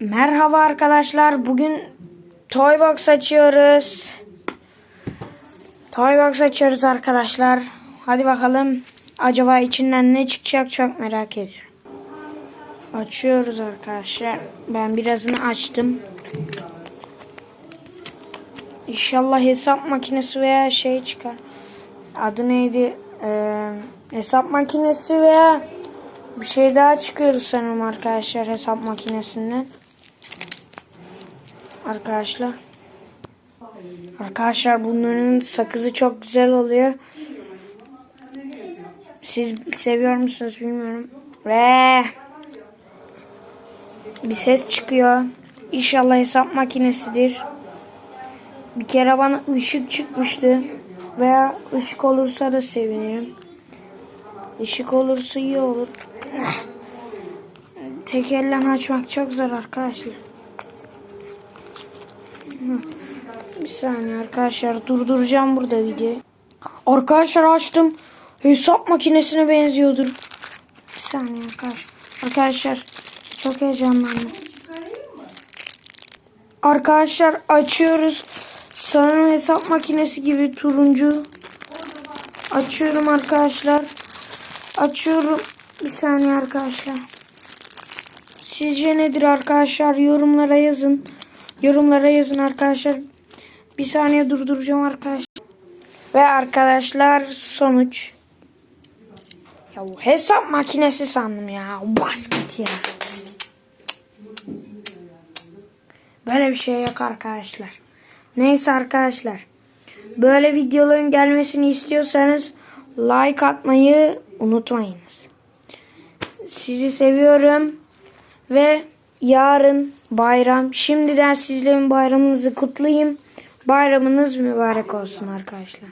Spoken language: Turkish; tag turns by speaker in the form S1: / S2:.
S1: Merhaba arkadaşlar. Bugün Toybox açıyoruz. Toybox açıyoruz arkadaşlar. Hadi bakalım. Acaba içinden ne çıkacak çok merak ediyorum. Açıyoruz arkadaşlar. Ben birazını açtım. İnşallah hesap makinesi veya şey çıkar. Adı neydi? Ee, hesap makinesi veya bir şey daha çıkıyordu sanırım arkadaşlar hesap makinesinden. Arkadaşlar. Arkadaşlar bunların sakızı çok güzel oluyor. Siz seviyor musunuz bilmiyorum. Ve bir ses çıkıyor. İnşallah hesap makinesidir. Bir kere bana ışık çıkmıştı. Veya ışık olursa da sevinirim. Işık olursa iyi olur. Tek elle açmak çok zor arkadaşlar. Bir saniye arkadaşlar durduracağım burada videoyu. Arkadaşlar açtım. Hesap makinesine benziyordur. Bir saniye arkadaşlar. Arkadaşlar çok heyecanlandım. Arkadaşlar açıyoruz. Sanırım hesap makinesi gibi turuncu. Açıyorum arkadaşlar. Açıyorum. Bir saniye arkadaşlar. Sizce nedir arkadaşlar? Yorumlara yazın. Yorumlara yazın arkadaşlar. Bir saniye durduracağım arkadaşlar. Ve arkadaşlar sonuç. Ya hesap makinesi sandım ya. Basket ya. Böyle bir şey yok arkadaşlar. Neyse arkadaşlar. Böyle videoların gelmesini istiyorsanız like atmayı unutmayınız. Sizi seviyorum ve yarın bayram. Şimdiden sizlerin bayramınızı kutlayayım. Bayramınız mübarek olsun arkadaşlar.